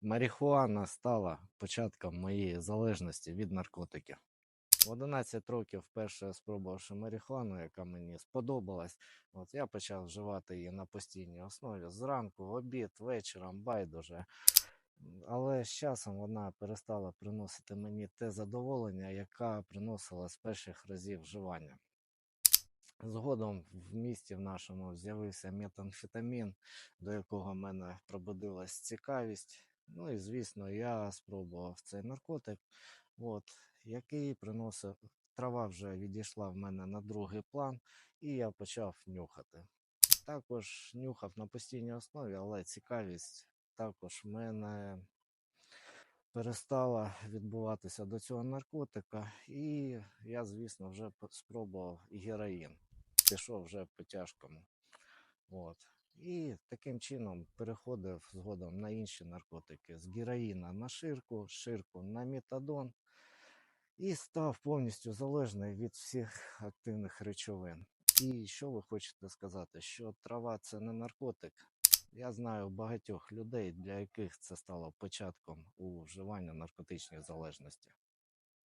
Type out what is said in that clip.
Марихуана стала початком моєї залежності від наркотиків. В 11 років, вперше спробувавши марихуану, яка мені сподобалась, от я почав вживати її на постійній основі зранку, в обід, вечором, байдуже. Але з часом вона перестала приносити мені те задоволення, яка приносила з перших разів вживання. Згодом в місті в нашому з'явився метамфетамін, до якого в мене пробудилась цікавість. Ну і звісно, я спробував цей наркотик, от, який приносив. Трава вже відійшла в мене на другий план, і я почав нюхати. Також нюхав на постійній основі, але цікавість також в мене перестала відбуватися до цього наркотика. І я, звісно, вже спробував героїн. Пішов вже по тяжкому. От. І таким чином переходив згодом на інші наркотики з героїна на ширку, ширку на метадон і став повністю залежний від всіх активних речовин. І що ви хочете сказати, що трава це не наркотик? Я знаю багатьох людей, для яких це стало початком у вживання наркотичної залежності.